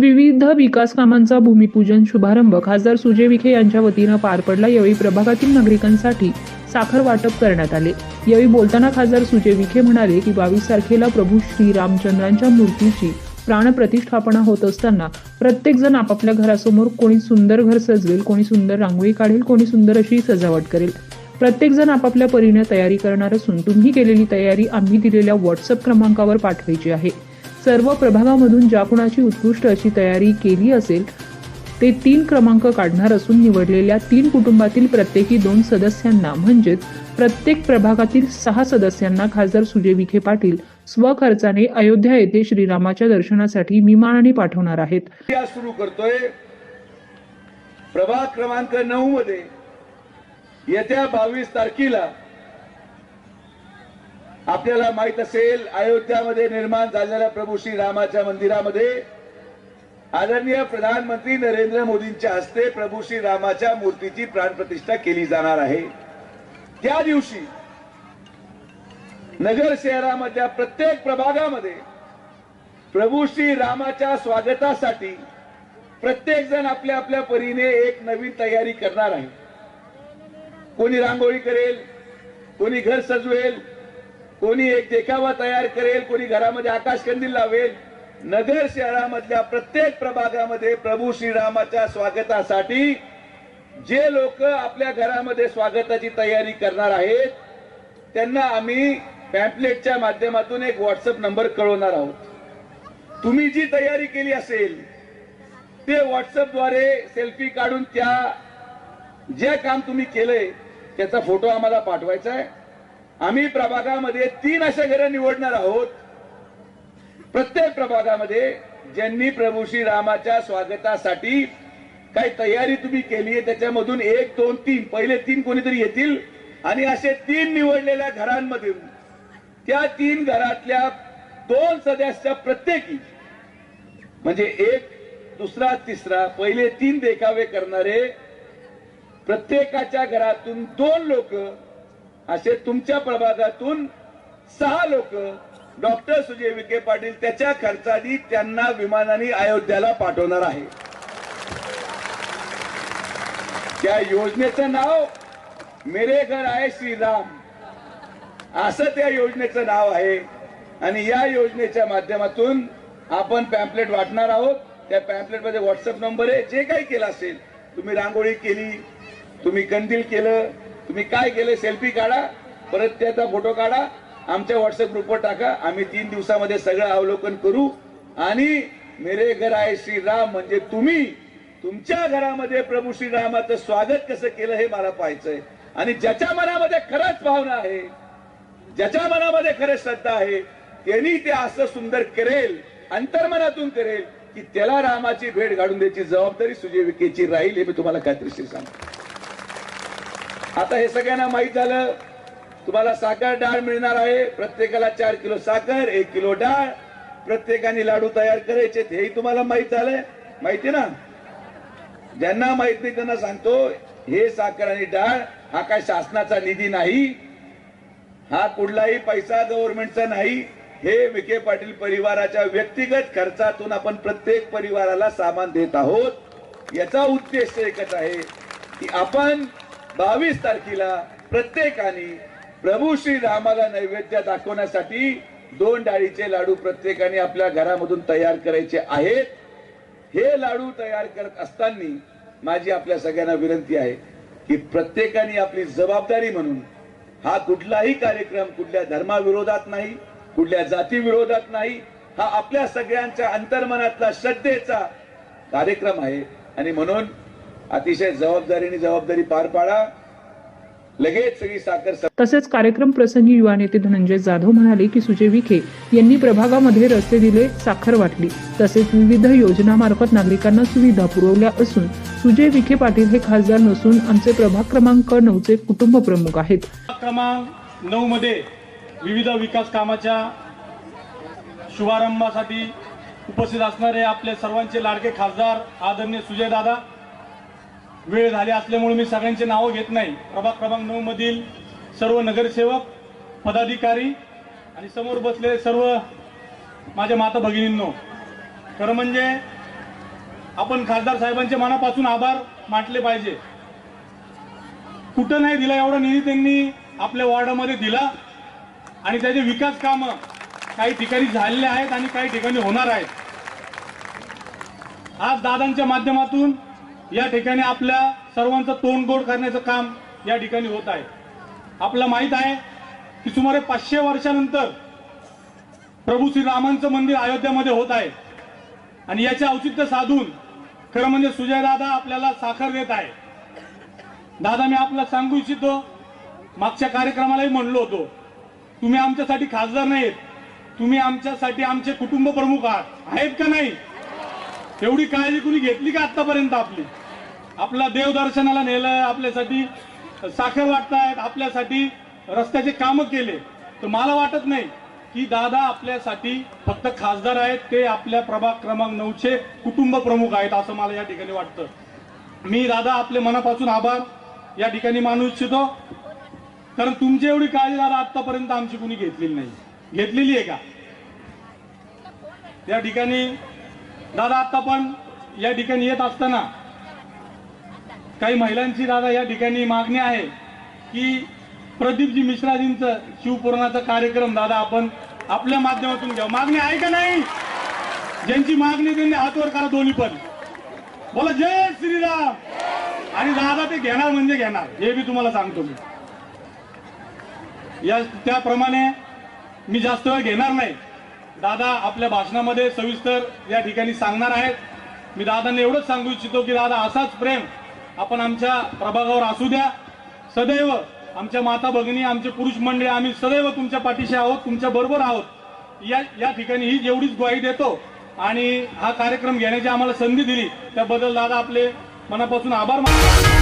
विविध विकास कामांचा भूमिपूजन शुभारंभ. खासदार सुजय विखे यांच्या वतीनं पार पडला. यावेळी प्रभागातील नागरिकांसाठी साखर वाटप करण्यात आले. यावेळी बोलताना खासदार सुजय विखे म्हणाले की बावीस तारखेला प्रभू श्री रामचंद्रांच्या मूर्तीची प्राणप्रतिष्ठापना होत असताना प्रत्येक जण आपापल्या घरासमोर कोणी सुंदर घर सजवेल कोणी सुंदर रांगोळी काढेल कोणी सुंदर अशी सजावट करेल. प्रत्येक जण आपापल्या परीने तयारी करणार असून तुम्ही केलेली तयारी आम्ही दिलेल्या व्हॉट्सअप क्रमांकावर पाठवायची आहे. सर्व प्रभागामधून ज्या कुणाची उत्कृष्ट अशी तयारी केली असेल ते तीन क्रमांक काढणार असून निवडलेल्या तीन कुटुंबातील प्रत्येकी दोन सदस्यांना म्हणजेच प्रत्येक प्रभागातील सहा सदस्यांना खासदार सुजय विखे पाटील स्वखर्चाने अयोध्या येथे श्रीरामाच्या दर्शनासाठी विमानाने पाठवणार आहेत. सुरू करतोय. प्रभाग क्रमांक नऊ मध्ये येत्या बावीस तारखेला आपल्याला माहीत असेल अयोध्यामध्ये निर्माण झालेल्या प्रभू श्री रामाच्या मंदिरामध्ये आदरणीय प्रधानमंत्री नरेंद्र मोदींच्या हस्ते प्रभू श्री रामाच्या मूर्तीची प्राणप्रतिष्ठा केली जाणार आहे. त्या दिवशी नगर शहरामधल्या प्रत्येक प्रभागामध्ये प्रभू श्री रामाच्या स्वागतासाठी प्रत्येक जण आपल्या आपल्या परीने एक नवीन तयारी करणार आहे. कोणी रांगोळी करेल कोणी घर सजवेल कोणी एक देखावा तयार करेल कोणी घरामध्ये आकाशकंदील लावेल. नगर शहरामधल्या प्रत्येक प्रभागामध्ये प्रभू श्रीरामाच्या स्वागतासाठी जे लोक आपल्या घरामध्ये स्वागताची तयारी करणार आहेत त्यांना आम्ही पॅम्पलेटच्या माध्यमातून एक व्हॉट्सअप नंबर कळवणार आहोत. तुम्ही जी तयारी केली असेल ते व्हॉट्सअपद्वारे सेल्फी काढून त्या जे काम तुम्ही केलंय त्याचा फोटो आम्हाला पाठवायचा आहे. आम्ही प्रभागामध्ये तीन अशा घरं निवडणार आहोत. प्रत्येक प्रभागामध्ये ज्यांनी प्रभू श्री रामाच्या स्वागतासाठी काही तयारी तुम्ही केली आहे त्याच्यामधून एक दोन तीन पहिले तीन कोणीतरी येतील आणि असे तीन निवडलेल्या घरांमधून त्या तीन घरातल्या दोन सदस्य प्रत्येकी म्हणजे एक दुसरा तिसरा पहिले तीन देखावे करणारे प्रत्येकाच्या घरातून दोन लोक असे तुमच्या प्रभागातून सहा लोक डॉक्टर सुजय विखे पाटील त्याच्या खर्चानी त्यांना विमानाने अयोध्याला पाठवणार आहे. त्या योजनेचं नाव मेरे घर आहे श्रीराम. असं त्या योजनेचं नाव आहे. आणि या योजनेच्या माध्यमातून आपण पॅम्पलेट वाटणार आहोत. त्या पॅम्पलेटमध्ये व्हॉट्सअप नंबर आहे. जे काही केलं असेल तुम्ही रांगोळी केली तुम्ही कंदील केलं तुम्ही काय केलं सेल्फी काढा परत त्याचा फोटो काढा आमच्या व्हॉट्सअप ग्रुपवर टाका. आम्ही तीन दिवसामध्ये सगळं अवलोकन करू. आणि मेरे घर आहे श्रीराम म्हणजे तुम्ही. तुमच्या घरामध्ये प्रभू श्रीरामाचं स्वागत कसं केलं हे मला पाहायचंय. आणि ज्याच्या मनामध्ये खरंच भावना आहे ज्याच्या मनामध्ये खरं श्रद्धा आहे त्यांनी ते असं सुंदर करेल अंतर्मनातून करेल की त्याला रामाची भेट घालून द्यायची जबाबदारी सुजीविकेची राहील हे मी तुम्हाला खात्रीशीर सांगतो. आता हे सगळ्यांना माहीत झालं तुम्हाला साखर डाळ मिळणार आहे. प्रत्येकाला चार किलो साखर एक किलो डाळ. प्रत्येकाने लाडू तयार करायचे हेही तुम्हाला माहीत झालंय. माहिती ना? ज्यांना माहीत नाही त्यांना सांगतो हे साखर आणि डाळ हा काय शासनाचा निधी नाही हा कुठलाही पैसा गव्हर्नमेंटचा नाही. हे विखे पाटील परिवाराच्या व्यक्तिगत खर्चातून आपण प्रत्येक परिवाराला सामान देत आहोत. याचा उद्देश एकच आहे की आपण बावीस तारखेला प्रत्येकाने प्रभू श्री रामाला नैवेद्य दाखवण्यासाठी दोन डाळीचे लाडू प्रत्येकाने आपल्या घरामधून तयार करायचे आहेत. हे लाडू तयार करत असताना माझी आपल्या सगळ्यांना विनंती आहे की प्रत्येकाने आपली जबाबदारी म्हणून हा कुठलाही कार्यक्रम कुठल्या धर्माविरोधात नाही कुठल्या जातीविरोधात नाही हा आपल्या सगळ्यांच्या अंतर्मनातला श्रद्धेचा कार्यक्रम आहे. आणि म्हणून अतिशय जबाबदारीने जबाबदारी पार पाडा. लगेच सगळी साखर तसेच कार्यक्रम प्रसंगी युवा नेते धनंजय जाधव म्हणाले की सुजय विखे यांनी प्रभागामध्ये रस्ते दिले साखर वाटली. तसेच विविध योजनामार्फत नागरिकांना सुविधा पुरवल्या असून सुजय विखे पाटील हे खासदार नसून आमचे प्रभाग क्रमांक नऊचे कुटुंब प्रमुख आहेत. क्रमांक नऊ मध्ये विविध विकास कामाच्या शुभारंभासाठी उपस्थित असणारे आपले सर्वांचे लाडके खासदार आदरणीय सुजयदादा वेळ झाली असल्यामुळे मी सगळ्यांचे नावं घेत नाही. प्रभाग क्रमांक नऊ मधील सर्व नगरसेवक पदाधिकारी आणि समोर बसलेले सर्व माझ्या माता भगिनींनो खरं म्हणजे आपण खासदार साहेबांचे मनापासून आभार माटले पाहिजे. कुठं नाही दिला एवढा निधी त्यांनी आपल्या वॉर्डामध्ये दिला आणि त्याचे विकास कामं काही ठिकाणी झालेले आहेत आणि काही ठिकाणी होणार आहेत. आज दादांच्या माध्यमातून या ठिकाणी आपल्या सर्वांचं तोंड गोड करण्याचं काम या ठिकाणी होत आहे. आपल्याला माहीत आहे की सुमारे पाचशे वर्षानंतर प्रभू श्रीरामांचं मंदिर अयोध्यामध्ये होत आहे. आणि याचे औचित्य साधून खरं म्हणजे सुजय दादा आपल्याला साखर देत आहे. दादा मी आपल्याला सांगू इच्छितो मागच्या कार्यक्रमालाही म्हणलो होतो तुम्ही आमच्यासाठी खासदार नाहीत तुम्ही आमच्यासाठी आमचे कुटुंब प्रमुख आहात. आहेत का नाही? एवढी काळजी कुणी घेतली का आतापर्यंत आपली? आपला देवदर्शनाला नेलं आपल्यासाठी साखर वाटतायत आपल्यासाठी रस्त्याचे कामं केले. तर मला वाटत नाही की दादा आपल्यासाठी फक्त खासदार आहेत ते आपल्या प्रभाग क्रमांक नऊचे कुटुंब प्रमुख आहेत असं मला या ठिकाणी वाटतं. मी दादा आपले मनापासून आभार. या ठिकाणी मानू इच्छितो. कारण तुमची एवढी काळजी दादा आतापर्यंत आमची कुणी घेतलेली नाही. घेतलेली आहे का? त्या ठिकाणी दादा आता पण या ठिकाणी येत असताना काही महिलांची दादा या ठिकाणी मागणी आहे की प्रदीपजी मिश्राजींचं शिवपुराणाचा कार्यक्रम दादा आपण आपल्या माध्यमातून घ्या मागणी आहे का नाही? ज्यांची मागणी त्यांनी हातवर करा दोन्ही पण. बोला जय श्रीराम. आणि दादा ते घेणार म्हणजे घेणार. हे मी तुम्हाला सांगतो मी. या त्याप्रमाणे मी जास्त वेळ घेणार नाही. दादा आपल्या भाषणामध्ये सविस्तर या ठिकाणी सांगणार आहेत. मी दादांना एवढंच सांगू इच्छितो की दादा असाच प्रेम आपण आमच्या प्रभागावर असू द्या. सदैव आमच्या माता भगिनी आमचे पुरुष मंडळी आम्ही सदैव तुमच्या पाठीशी आहोत तुमच्या बरोबर आहोत. या या ठिकाणी ही जेवढीच ग्वाही देतो आणि हा कार्यक्रम घेण्याची आम्हाला संधी दिली त्याबद्दल दादा आपले मनापासून आभार मानतो.